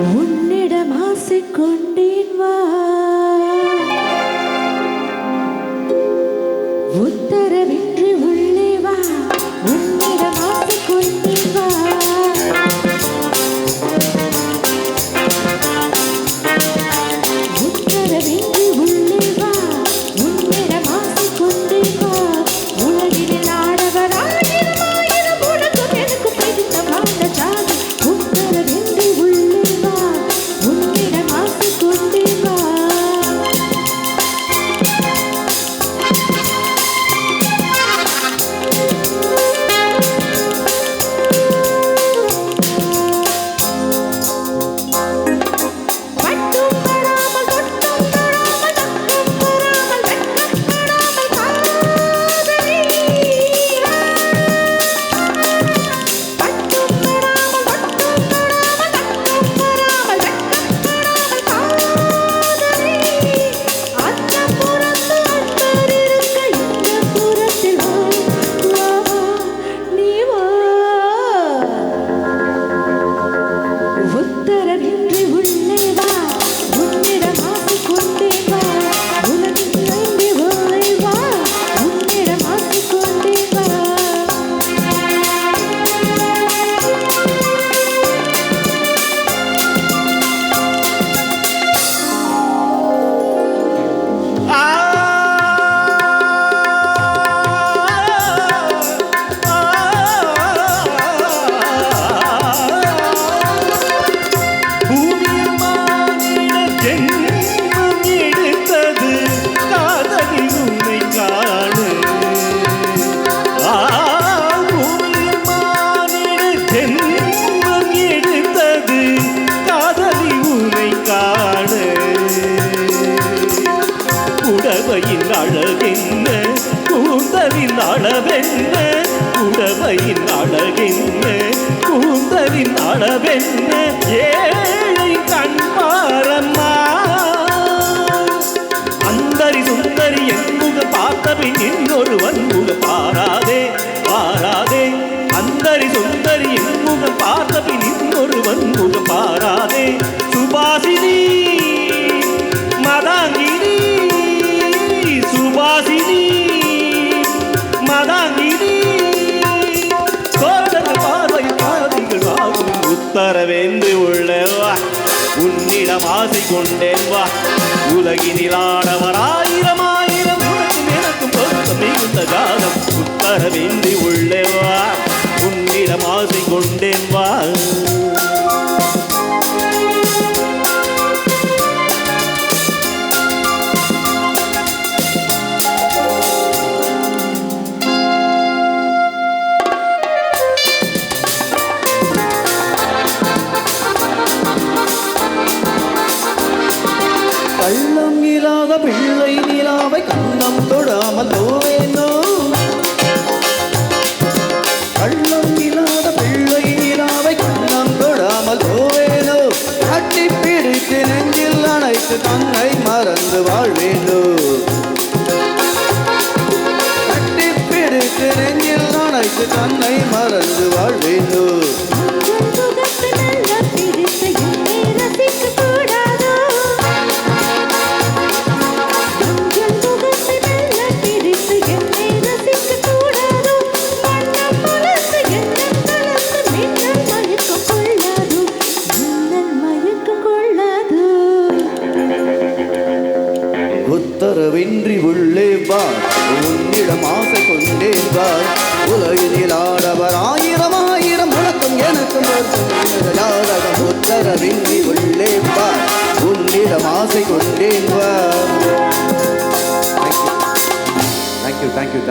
உன்னிடம் ஆசை கொண்டேன் வா. கூந்தலின் அளவென்ன? குடவையின் அழகென்ன? கூந்தலின் அளவென்ன? ஏழை கண்பாரம்மா அந்தரி சுந்தரி என்முக பார்த்தபின் இன்னொருவன் முக பாராதே பாராதே. அந்தரி சுந்தரி என்முக பார்த்தபின் இன்னொருவன் முக பாராதே. சுபாசினி தரவேந்து உள்ளவா? உன்னிடம் ஆசை கொண்டேன் வா. உலகினில் ஆடவரா? பிள்ளை நிலாவை கண்ணம் தொடாமல் போவேனோ கள்ளம் இல்லாத பிள்ளை நிலாவை கண்ணம் தொடாமல் போவேனோ கட்டி பிடித்து நெஞ்சில் அணைத்து தன்னை மறந்து வாழ்வேனோ? கட்டி பிடித்து நெஞ்சில் அணைத்து தன்னை மறந்து வாழ்வேனோ? உறவின்றி உள்ளே வார் உன்னிடம் ஆசை கொண்டேன் வார் உலகினில் ஆடவர் ஆயிரம் ஆயிரம் உனக்கும் எனக்கும் உத்தரவின்றி உள்ளே வார் உன்னிடம் ஆசை கொண்டேன் வார் தேங்க்யூ தேங்க்யூ தேங்க்யூ